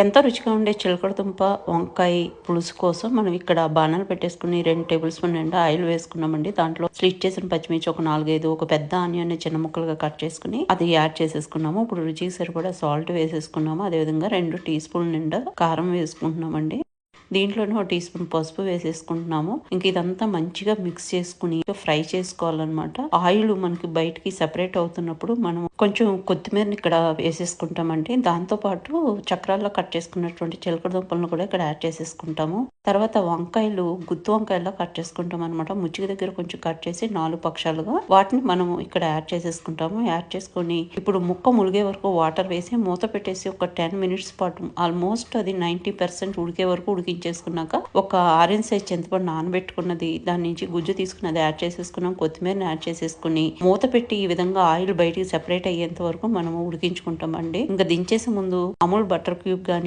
ఎంతో రుచిగా ఉండే చిలకడదుంప వంకాయ పులుసు కోసం మనం ఇక్కడ బాణాలు పెట్టేసుకుని రెండు టేబుల్ స్పూన్ నిండా ఆయిల్ వేసుకున్నామండి. దాంట్లో స్లిట్ చేసిన పచ్చిమిర్చి ఒక నాలుగైదు ఒక పెద్ద ఆనియన్ చిన్న ముక్కలుగా కట్ చేసుకుని అది యాడ్ చేసేసుకున్నాము. ఇప్పుడు రుచికి సరిపడా సాల్ట్ వేసేసుకున్నాము. అదేవిధంగా రెండు టీ స్పూన్ నిండా కారం వేసుకుంటున్నామండి. దీంట్లోనే ఒక టీ స్పూన్ పసుపు వేసేసుకుంటున్నాము. ఇంక ఇదంతా మంచిగా మిక్స్ చేసుకుని ఫ్రై చేసుకోవాలన్నమాట. ఆయిల్ మనకి బయటికి సెపరేట్ అవుతున్నప్పుడు మనం కొంచెం కొత్తిమీరని ఇక్కడ వేసేసుకుంటామండి. దాంతో పాటు చక్రాల్లో కట్ చేసుకున్నటువంటి చిలకడ దుంపలను కూడా ఇక్కడ యాడ్ చేసేసుకుంటాము. తర్వాత వంకాయలు గుత్తు వంకాయల్లో కట్ చేసుకుంటాం అనమాట ముచ్చిక దగ్గర కొంచెం కట్ చేసి నాలుగు పక్షాలుగా వాటిని మనం ఇక్కడ యాడ్ చేసేసుకుంటాము. యాడ్ చేసుకొని ఇప్పుడు ముక్క ములిగే వరకు వాటర్ వేసి మూత పెట్టేసి ఒక టెన్ మినిట్స్ పాటు ఆల్మోస్ట్ అది నైన్టీ పర్సెంట్ ఉడికే వరకు చేసుకున్నాక ఒక ఆరెంజ్ సైజ్ చింతపండు నానబెట్టుకున్నది దాని నుంచి గుజ్జు తీసుకున్నది యాడ్ చేసేసుకున్నాం. కొత్తిమీరని యాడ్ చేసేసుకుని మూత పెట్టి ఈ విధంగా ఆయిల్ బయటికి సెపరేట్ అయ్యేంత వరకు మనం ఉడికించుకుంటామండి. ఇంకా దించేసే ముందు అమూల్ బటర్ క్యూబ్ కానీ